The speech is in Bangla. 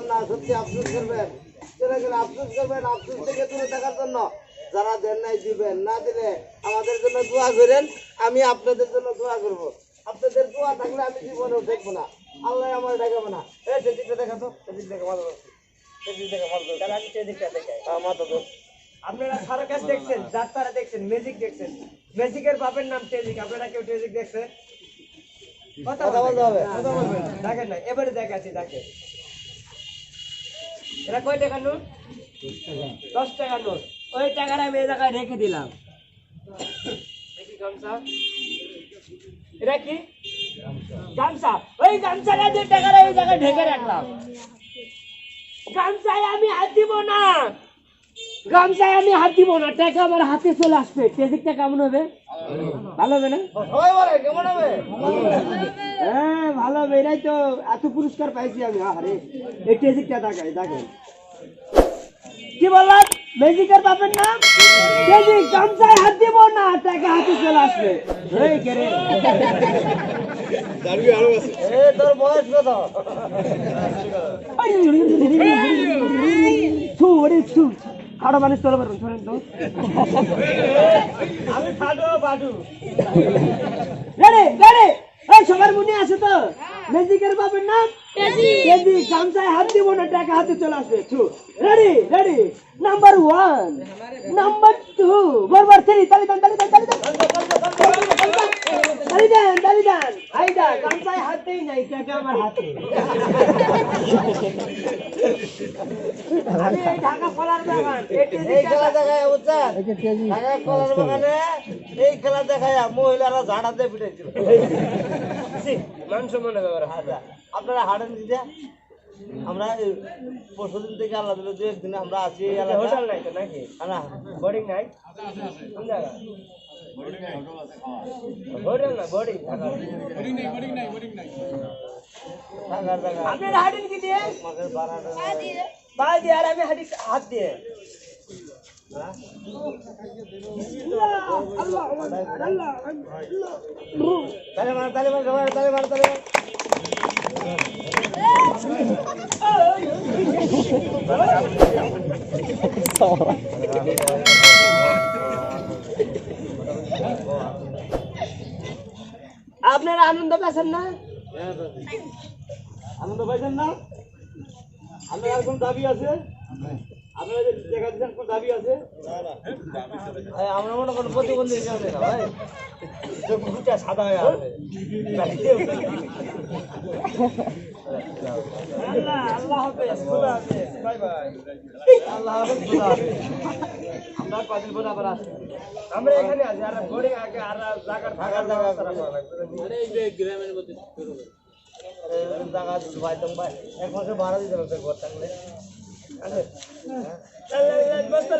দিলাম না সত্যি আফসোস করবেন। চলে গেলে আফসোস করবেন আফসোস থেকে দূরে থাকার জন্য। যারা দেন নাই দিবেন না দিলে আমাদের জন্য দোয়া করেন আমি আপনাদের জন্য দোয়া করব। আপনাদের দোয়া থাকলে আমি জীবনেও দেখব না। আল্লাহ আমার দেখাবো না। এই সেদিকটা দেখা তো সেদিক মারো সেদিক মারো তাহলে আমি সেদিকটা দেখাই। মাথা আপনারা সার্কাস দেখছেন যাত্রা দেখছেন ম্যাজিক দেখছেন। ম্যাজিকের বাপের নাম টেজিক আপনারা কেউ টেজিক দেখছেন কথা কথা বলতে হবে। কথা বলবেন। দেখেন না এবারে দেখাচ্ছি দেখেন। এটা কয় টাকা নোট? দশ টাকা নোট। ওই টাকাটা আমি এই জায়গায় রেখে দিলাম। দেখি গামছা এটা কি? গামছা। ওই গামছাটা যে টাকাটা এই জায়গায় ঢেকে রাখলাম। গামছায় আমি হাত দিব না। গামছায় আমি হাত দিব না। টাকা আমার হাতে চলে আসবে। টেজিকটা কেমন হবে? ভালো হবে না? সবাই কেমন হবে। তো এত পুরস্কার পাইছি আমি। আরে দেখেন কি বললাম? ম্যাজিকের বাপের নাম? গামছায় হাত দিব না টাকা হাতে চলে আসবে। এই কে রে? এ তোর বয়স কত? থু ওরে থু খাড়ো মানুষ চলে পারবেন শোনেন তো আমি খাডো বাডু রেডি রেডি। এই সবার মনে আছে তো। ম্যাজিকের বাপের নাম কেজি গামছায় হাত দিব না টাকা হাতে চলে আসবে থু ready ready number one number two বরবার three তালি দেন তালি দেন তালি দেন তালি এই খেলা দেখায় বুঝছেন ঢাকা কলার বাগানে মহিলারা ঝাড়া দিয়ে পিটাইছিল মান ব্যাপার আচ্ছা আপনারা হাঁটেন দিতে আমরা পরশুদিন থেকে আল্লাহ দু একদিন আমরা আছি হোটেল নাই তো নাকি না বোর্ডিং নাই কোন জায়গা হোটেল না বোর্ডিং ঢাকার জায়গা আপনার হাঁটেন কি দিয়ে আমাদের বারাটা পা দিয়ে আর আমি হাঁটি হাত দিয়ে তালে মার তালে মার সবাই তালে মার তালে মার আপনারা আনন্দ পাচ্ছেন না? আনন্দ পাইছেন না? আপনার আর কোন দাবি আছে? আপনারা যে দেখা দিচ্ছেন কোন দাবি আছে? ভাই, আমরা মনে কোনো প্রতিবন্ধী হিসাবে না ভাই। চোখটা সাদা হয়ে আল্লাহ আল্লাহ হাফেজ খুদা হাফেজ। Bye bye. আল্লাহ হাফেজ, খোদা হাফেজ। আমরা কদিন পরে আবার আসছি। আমরা এখানে আছি আর বোর্ডিং আগে আর জায়গা থাকার জায়গা জায়গা ভাই তো ভাই এক মাসে ভাড়া দিতে হবে ঘর থাকলে বসতে